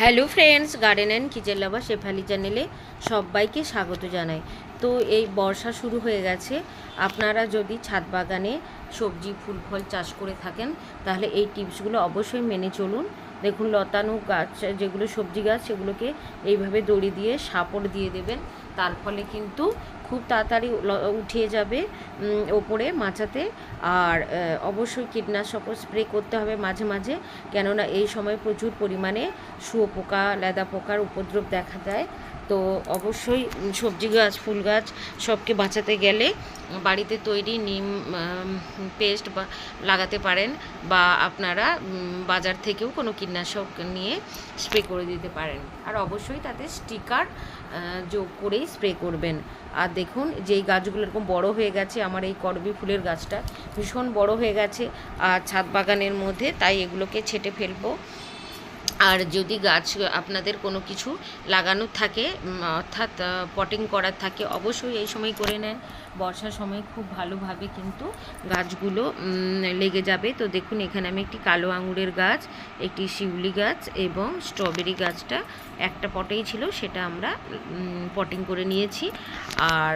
Hello friends garden and kitchen lover Shefali চ্যানেলে সবাইকে স্বাগত জানাই। তো এই বর্ষা শুরু হয়ে গেছে। আপনারা যদি ছাদ বাগানে সবজি, ফুল, ফল চাষ করে থাকেন, তাহলে এই টিপসগুলো অবশ্যই মেনে চলুন। দেখুন, লতানো গাছ, যেগুলো সবজি গাছ, সেগুলোকে এইভাবে দড়ি দিয়ে, সাপড় দিয়ে দেবেন। তার ফলে কিন্তু খুব তাড়াতাড়ি উঠিয়ে যাবে ওপরে মাচাতে। আর অবশ্যই কীটনাশক স্প্রে করতে হবে মাঝে মাঝে, কেননা এই সময় প্রচুর পরিমাণে শুয়োপোকা লেদা পোকার উপদ্রব দেখা দেয়। তো অবশ্যই সবজি গাছ, ফুল গাছ সবকে বাঁচাতে গেলে বাড়িতে তৈরি নিম পেস্ট বা লাগাতে পারেন বা আপনারা বাজার থেকেও কোনো কীটনাশক নিয়ে স্প্রে করে দিতে পারেন। আর অবশ্যই তাতে স্টিকার যোগ করেই স্প্রে করবেন। আর দেখুন, যেই গাছগুলো এরকম বড় হয়ে গেছে, আমার এই করবি ফুলের গাছটা ভীষণ বড় হয়ে গেছে। আর ছাদ বাগানের মধ্যে তাই এগুলোকে ছেটে ফেলব। আর যদি গাছ আপনাদের কোনো কিছু লাগানোর থাকে অর্থাৎ পটিং করার থাকে, অবশ্যই এই সময় করে নেন। বর্ষার সময় খুব ভালোভাবে কিন্তু গাছগুলো লেগে যাবে। তো দেখুন, এখানে আমি একটি কালো আঙুরের গাছ, একটি শিউলি গাছ এবং স্ট্রবেরি গাছটা একটা পটেই ছিল, সেটা আমরা পটিং করে নিয়েছি। আর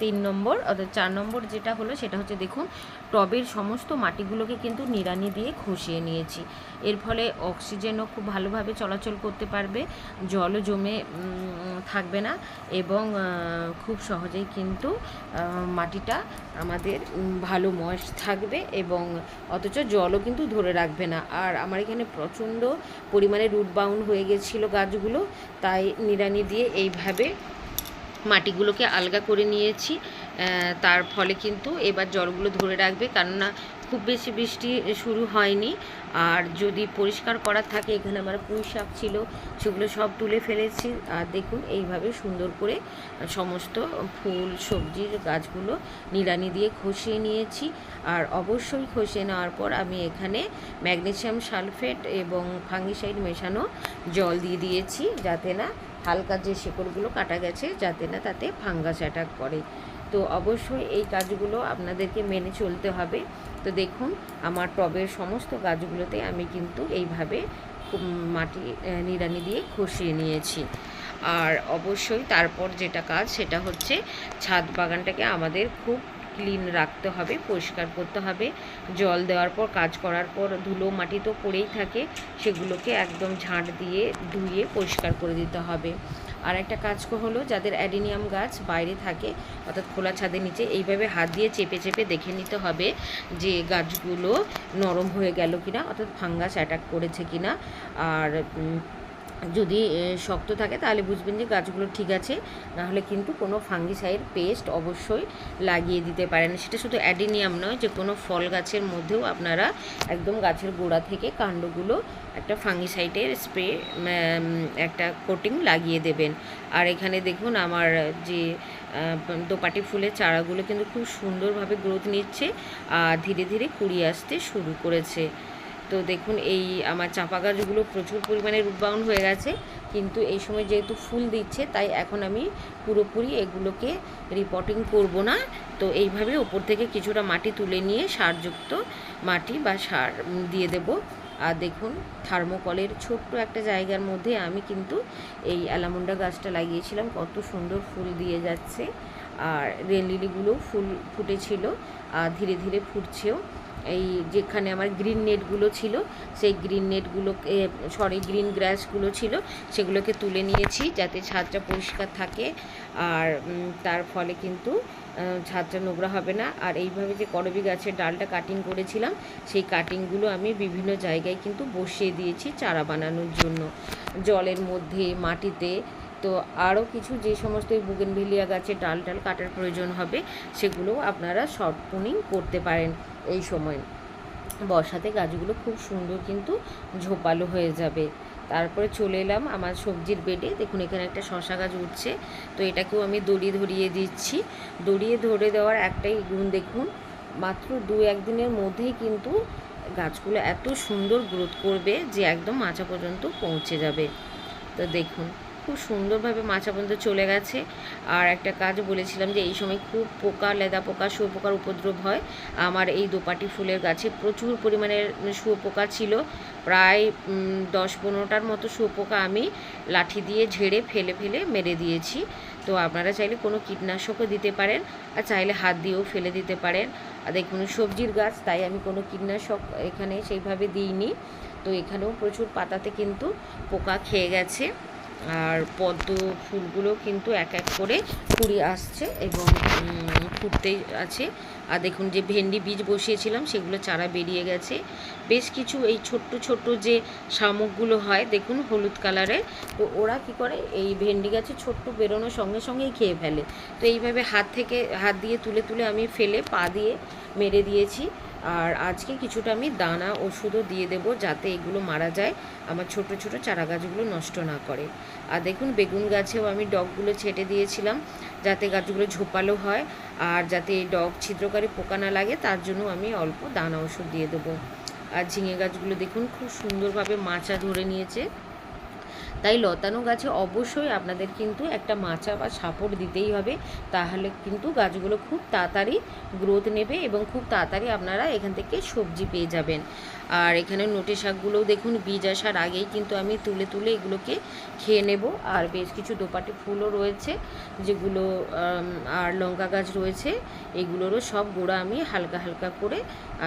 তিন নম্বর, অর্থাৎ চার নম্বর যেটা হলো, সেটা হচ্ছে দেখুন, টবের সমস্ত মাটিগুলোকে কিন্তু নিড়ানি দিয়ে খসিয়ে নিয়েছি। এর ফলে অক্সিজেনও খুব ভালোভাবে চলাচল করতে পারবে, জলও জমে থাকবে না এবং খুব সহজেই কিন্তু মাটিটা আমাদের ভালো ময়েস থাকবে এবং অথচ জলও কিন্তু ধরে রাখবে না। আর আমার এখানে প্রচণ্ড পরিমাণে রুট বাউন্ড হয়ে গেছিল গাছগুলো তাই নিড়ানি দিয়ে এইভাবে মাটিগুলোকে আলগা করে নিয়েছি। তার ফলে কিন্তু এবার জলগুলো ধরে রাখবে। কেননা খুব বেশি বৃষ্টি শুরু হয়নি। আর যদি পরিষ্কার করার থাকে, এখানে আমার পুঁই শাক ছিল, সেগুলো সব তুলে ফেলেছি। আর দেখুন, এইভাবে সুন্দর করে সমস্ত ফুল সবজির গাছগুলো নিড়ানি দিয়ে খসিয়ে নিয়েছি। আর অবশ্যই খসিয়ে নেওয়ার পর আমি এখানে ম্যাগনেসিয়াম সালফেট এবং ফাঙ্গিসাইড মেশানো জল দিয়ে দিয়েছি, যাতে না হালকা যে শেকড়গুলো কাটা গেছে, যাতে না তাতে ফাঙ্গাস অ্যাটাক করে। তো অবশ্যই এই কাজগুলো আপনাদেরকে মেনে চলতে হবে। তো দেখুন, আমার টবের সমস্ত গাছগুলোতে আমি কিন্তু এইভাবে মাটি নিড়ানি দিয়ে খসিয়ে নিয়েছি। আর অবশ্যই তারপর যেটা কাজ, সেটা হচ্ছে ছাদ বাগানটাকে আমাদের খুব ক্লিন রাখতে হবে, পরিষ্কার করতে হবে। জল দেওয়ার পর, কাজ করার পর, ধুলো মাটি তো পড়েই থাকে, সেগুলোকে একদম ঝাঁট দিয়ে ধুয়ে পরিষ্কার করে দিতে হবে। আর একটা কাজ হলো, যাদের অ্যাডিনিয়াম গাছ বাইরে থাকে, অর্থাৎ খোলা ছাদের নিচে, এইভাবে হাত দিয়ে চেপে চেপে দেখে নিতে হবে যে গাছগুলো নরম হয়ে গেল কিনা, অর্থাৎ ফাঙ্গাস অ্যাটাক করেছে কিনা। আর যদি শক্ত থাকে তাহলে বুঝবেন যে গাছগুলো ঠিক আছে। নাহলে কিন্তু কোনো ফাঙ্গিসাইড পেস্ট অবশ্যই লাগিয়ে দিতে পারেন। সেটা শুধু অ্যাডিনিয়াম নয়, যে কোনো ফল গাছের মধ্যেও আপনারা একদম গাছের গোড়া থেকে কাণ্ডগুলো একটা ফাঙ্গিসাইডের স্প্রে একটা কোটিং লাগিয়ে দেবেন। আর এখানে দেখুন আমার যে দোপাটি ফুলের চারাগুলো কিন্তু খুব সুন্দরভাবে গ্রোথ নিচ্ছে আর ধীরে ধীরে কুড়িয়ে আসতে শুরু করেছে। তো দেখুন, এই আমার চাঁপা গাছগুলো প্রচুর পরিমাণে রুটবাউন্ড হয়ে গেছে। কিন্তু এই সময় যেহেতু ফুল দিচ্ছে, তাই এখন আমি পুরোপুরি এগুলোকে রিপোর্টিং করব না। তো এইভাবে ওপর থেকে কিছুটা মাটি তুলে নিয়ে সারযুক্ত মাটি বা সার দিয়ে দেব। আর দেখুন, থার্মোকলের ছোট্ট একটা জায়গার মধ্যে আমি কিন্তু এই অ্যালামন্ডা গাছটা লাগিয়েছিলাম। কত সুন্দর ফুল দিয়ে যাচ্ছে। আর রেল লিলিগুলো ফুল ফুটেছিল, আর ধীরে ধীরে ফুটছেও। এই যেখানে আমার গ্রিন নেটগুলো ছিল, সেই গ্রিন নেটগুলোকে সরি গ্রিন গ্রাসগুলো ছিল, সেগুলোকে তুলে নিয়েছি যাতে ছাদটা পরিষ্কার থাকে। আর তার ফলে কিন্তু ছাদটা নোংরা হবে না। আর এইভাবে যে করবি গাছের ডালটা কাটিং করেছিলাম, সেই কাটিংগুলো আমি বিভিন্ন জায়গায় কিন্তু বসিয়ে দিয়েছি চারা বানানোর জন্য। জলের মধ্যে, মাটিতে তো আরও কিছু যে সমস্ত বুগেনভিলিয়া গাছের ডাল ডাল কাটার প্রয়োজন হবে, সেগুলো আপনারা শর্ট পুনিং করতে পারেন এই সময়। বর্ষাতে গাছগুলো খুব সুন্দর কিন্তু ঝোপালো হয়ে যাবে। তারপরে চলে এলাম আমার সবজির বেডে। দেখুন, এখানে একটা শশা গাছ উঠছে, তো এটাকেও আমি দড়ি ধরিয়ে দিচ্ছি। দড়িয়ে ধরে দেওয়ার একটাই গুণ দেখুন, মাত্র দু একদিনের মধ্যেই কিন্তু গাছগুলো এত সুন্দর গ্রোথ করবে যে একদম মাচা পর্যন্ত পৌঁছে যাবে। তো দেখুন খুব সুন্দরভাবে মাচা পর্যন্ত চলে গেছে। আর একটা কাজ বলেছিলাম যে, এই সময় খুব পোকা লেদা পোকা, শুয়োপোকার উপদ্রব হয়। আমার এই দোপাটি ফুলের গাছে প্রচুর পরিমাণের শুয়োপোকা ছিল। প্রায় দশ পনেরোটার মতো শুয়োপোকা আমি লাঠি দিয়ে ঝেড়ে ফেলে ফেলে মেরে দিয়েছি। তো আপনারা চাইলে কোনো কীটনাশকও দিতে পারেন আর চাইলে হাত দিয়েও ফেলে দিতে পারেন। আর দেখুন, সবজির গাছ, তাই আমি কোনো কীটনাশক এখানে সেইভাবে দিইনি। তো এখানেও প্রচুর পাতাতে কিন্তু পোকা খেয়ে গেছে। আর পদ্ম ফুলগুলো কিন্তু এক এক করে কুড়ি আসছে এবং উম, ফুটতেই আছে। আর দেখুন যে ভেন্ডি বীজ বসিয়েছিলাম সেগুলো চারা বেরিয়ে গেছে। বেশ কিছু এই ছোট্ট ছোট্ট যে শামুকগুলো হয় দেখুন হলুদ কালারের তো ওরা কি করে এই ভেন্ডি গাছে ছোট্ট বেরোনোর সঙ্গে সঙ্গেই খেয়ে ফেলে। তো এইভাবে হাত থেকে হাত দিয়ে তুলে তুলে আমি ফেলে পা দিয়ে মেরে দিয়েছি। আর আজকে কিছুটা আমি দানা, ওষুধও দিয়ে দেব যাতে এগুলো মারা যায়, আমার ছোট ছোট চারা গাছগুলো নষ্ট না করে। আর দেখুন, বেগুন গাছেও আমি ডগগুলো ছেটে দিয়েছিলাম যাতে গাছগুলো ঝোপালো হয় আর যাতে এই ডগ ছিদ্রকারী পোকা না লাগে, তার জন্য আমি অল্প দানা, ওষুধ দিয়ে দেবো। আর ঝিঙে গাছগুলো দেখুন, খুব সুন্দরভাবে মাচা ধরে নিয়েছে। তাই লতানো গাছে অবশ্যই আপনাদের কিন্তু একটা মাচা বা সাপোর্ট দিতেই হবে। তাহলে কিন্তু গাছগুলো খুব তাড়াতাড়ি গ্রোথ নেবে এবং খুব তাড়াতাড়ি আপনারা এখান থেকে সবজি পেয়ে যাবেন। আর এখানে নোটে শাকগুলোও দেখুন, বীজ আসার আগেই কিন্তু আমি তুলে তুলে এগুলোকে খেয়ে নেব। আর বেশ কিছু দোপাটি ফুলও রয়েছে, যেগুলো আর লঙ্কা গাছ রয়েছে, এগুলোরও সব গোড়া আমি হালকা হালকা করে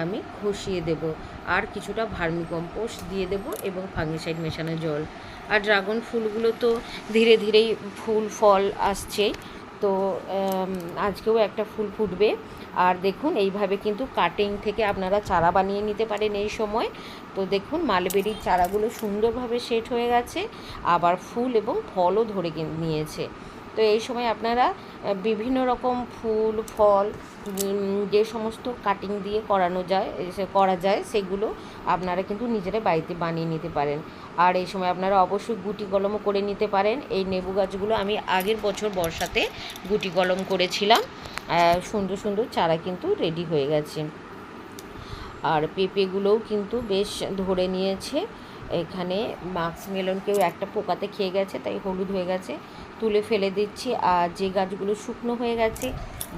আমি খসিয়ে দেব। আর কিছুটা ভার্মিকম্পোস্ট দিয়ে দেব এবং ফাঙ্গিসাইড মেশানো জল। আর ফুলগুলো তো ধীরে ধীরেই ফুল, ফল আসছে। তো আজকেও একটা ফুল ফুটবে। আর দেখুন, এইভাবে কিন্তু কাটিং থেকে আপনারা চারা বানিয়ে নিতে পারেন এই সময়। তো দেখুন, মালবেরির চারাগুলো সুন্দরভাবে সেট হয়ে গেছে। আবার ফুল এবং ফলও ধরে নিয়েছে। তো এই সময় আপনারা বিভিন্ন রকম ফুল, ফল যে সমস্ত কাটিং দিয়ে করানো যায় করা যায়, সেগুলো আপনারা কিন্তু নিজেরা বাড়িতে বানিয়ে নিতে পারেন। আর এই সময় আপনারা অবশ্যই গুটি কলমও করে নিতে পারেন। এই লেবু গাছগুলো আমি আগের বছর বর্ষাতে গুটি কলম করেছিলাম। সুন্দর সুন্দর চারা কিন্তু রেডি হয়ে গেছে। আর পেঁপেগুলোও কিন্তু বেশ ধরে নিয়েছে। এখানে মাক্স মেলনকেও একটা পোকাতে খেয়ে গেছে, তাই হলুদ হয়ে গেছে। তুলে ফেলে দিচ্ছি, আর যে গাছগুলো শুকনো হয়ে গেছে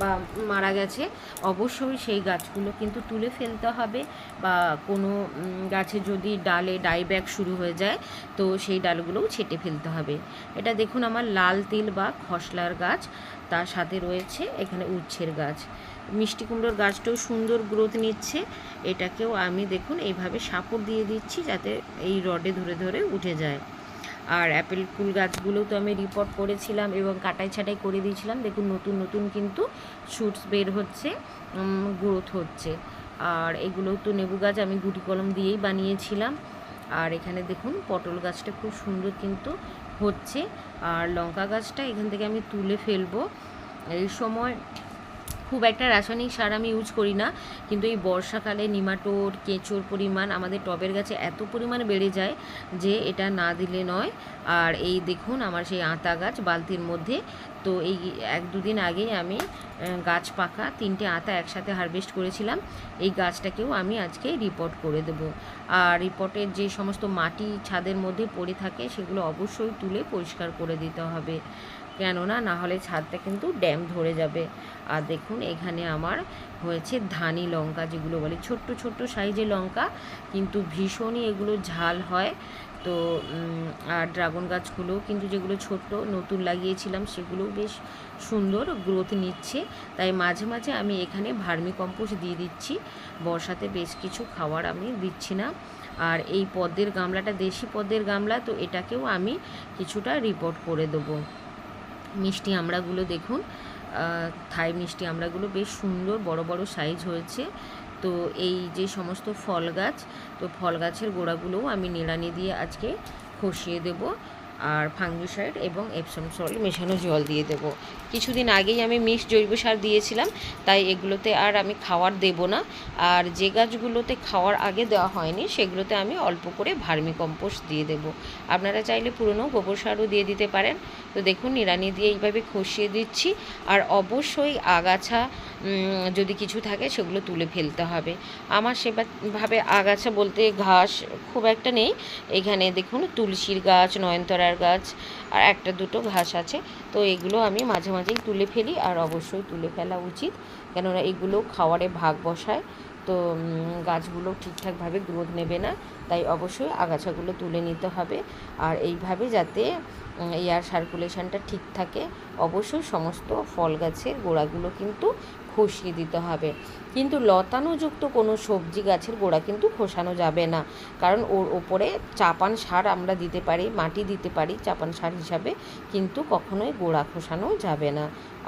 বা মারা গেছে, অবশ্যই সেই গাছগুলো কিন্তু তুলে ফেলতে হবে বা কোনো গাছে যদি ডালে ডাইব্যাক শুরু হয়ে যায়, তো সেই ডালগুলোও ছেটে ফেলতে হবে। এটা দেখুন আমার লাল তিল বা খসলার গাছ, তার সাথে রয়েছে এখানে উচ্ছের গাছ। মিষ্টি কুমড়োর গাছটাও সুন্দর গ্রোথ নিচ্ছে। এটাকেও আমি দেখুন এইভাবে সাপোর্ট দিয়ে দিচ্ছি যাতে এই রডে ধরে ধরে উঠে যায়। আর অ্যাপেল ফুল গাছগুলো তো আমি রিপোর্ট করেছিলাম এবং কাটাই ছাটাই করে দিয়েছিলাম। দেখুন নতুন নতুন কিন্তু শুটস বের হচ্ছে গ্রোথ হচ্ছে। আর এগুলো তো নেবু গাছ আমি গুটি কলম দিয়েই বানিয়েছিলাম। আর এখানে দেখুন পটল গাছটা খুব সুন্দর কিন্তু হচ্ছে। আর লঙ্কা গাছটা এখান থেকে আমি তুলে ফেলব। এই সময় খুব একটা রাসায়নিক সার আমি ইউজ করি না। কিন্তু এই বর্ষাকালে নিমাটোর কেঁচোর পরিমাণ আমাদের টবের গাছে এত পরিমাণ বেড়ে যায় যে এটা না দিলে নয়। আর এই দেখুন আমার সেই আতা গাছ বালতির মধ্যে। তো এই এক দুদিন আগেই আমি গাছ পাকা তিনটে আতা একসাথে হারভেস্ট করেছিলাম। এই গাছটাকেও আমি আজকে রিপোর্ট করে দেব। আর রিপোর্টের যে সমস্ত মাটি ছাদের মধ্যে পড়ে থাকে সেগুলো অবশ্যই তুলে পরিষ্কার করে দিতে হবে। কেননা না হলে ছাদটা কিন্তু ড্যাম ধরে যাবে। আর দেখুন, এখানে আমার হয়েছে ধানি লঙ্কা, যেগুলো বলে ছোট্ট ছোট্ট সাইজের লঙ্কা, কিন্তু ভীষণই এগুলো ঝাল হয়। তো আর ড্রাগন গাছগুলোও কিন্তু যেগুলো ছোট্ট, নতুন লাগিয়েছিলাম, সেগুলোও বেশ সুন্দর গ্রোথ নিচ্ছে। তাই মাঝে মাঝে আমি এখানে ভার্মি কম্পোস্ট দিয়ে দিচ্ছি। বর্ষাতে বেশ কিছু খাবার আমি দিচ্ছি না। আর এই পদ্মের গামলাটা দেশি পদ্মের গামলা, তো এটাকেও আমি কিছুটা রিপোর্ট করে দেবো। মিষ্টি আমড়াগুলো দেখুন। থাই মিষ্টি আমড়াগুলো বেশ সুন্দর, বড় বড় সাইজ হয়েছে। তো এই যে সমস্ত ফল গাছ, তো ফল গাছের গোড়াগুলোও আমি নিড়ানি দিয়ে আজকে খসিয়ে দেব। আর ফাঙ্গিসাইড এবং এপসম সল্ট মেশানো জল দিয়ে দেব। কিছুদিন আগেই আমি মিক্সড জৈব সার দিয়েছিলাম, তাই এগুলোতে আর আমি খাওয়ার দেব না। আর যে গাছগুলোতে খাওয়ার আগে দেওয়া হয়নি, সেগুলোতে আমি অল্প করে ভার্মি কম্পোস্ট দিয়ে দেব। আপনারা চাইলে পুরনো গোবর সারও দিয়ে দিতে পারেন। তো দেখুন, নিড়ানি দিয়ে এইভাবে খসিয়ে দিচ্ছি। আর অবশ্যই আগাছা যদি কিছু থাকে, সেগুলো তুলে ফেলতে হবে। আমার সেভাবে আগাছা বলতে ঘাস খুব একটা নেই। এখানে দেখুন, তুলসীর গাছ, নয়নতরার গাছ, আর একটা দুটো ঘাস আছে। তো এগুলো আমি মাঝে মাঝে মাঝেই তুলে ফেলি আর অবশ্যই তুলে ফেলা উচিত। কেননা এগুলো খাওয়ারে ভাগ বসায়। তো গাছগুলো ঠিকঠাকভাবে গ্রোথ নেবে না। তাই অবশ্যই আগাছাগুলো তুলে নিতে হবে। আর এইভাবে যাতে এয়ার সার্কুলেশনটা ঠিক থাকে, অবশ্যই সমস্ত ফল গাছের গোড়াগুলো কিন্তু খসিয়ে দিতে হবে। কিন্তু লতানোযুক্ত কোনো সবজি গাছের গোড়া কিন্তু খোসানো যাবে না। কারণ ওর ওপরে চাপান সার আমরা দিতে পারি, মাটি দিতে পারি, চাপান সার হিসাবে কিন্তু কখনোই গোড়া খোসানো যাবে না।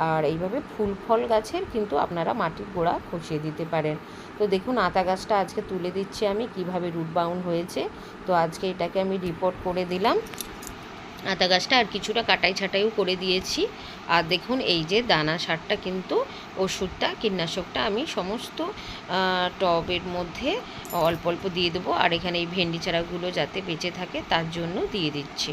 আর এইভাবে ফুল ফল গাছের কিন্তু আপনারা মাটির গোড়া খসিয়ে দিতে পারেন। তো দেখুন, আতা গাছটা আজকে তুলে দিচ্ছি আমি, কীভাবে রুট বাউন্ড হয়েছে। তো আজকে এটাকে আমি রিপোর্ট করে দিলাম। আতা গাছটা আর কিছুটা কাটাই ছাটাইও করে দিয়েছি। আর দেখুন, এই যে দানা সারটা কিন্তু ওষুধটা, কীটনাশকটা আমি সমস্ত টবের মধ্যে অল্প অল্প দিয়ে দেবো। আর এখানে এই ভেন্ডি চারাগুলো যাতে বেঁচে থাকে, তার জন্য দিয়ে দিচ্ছি।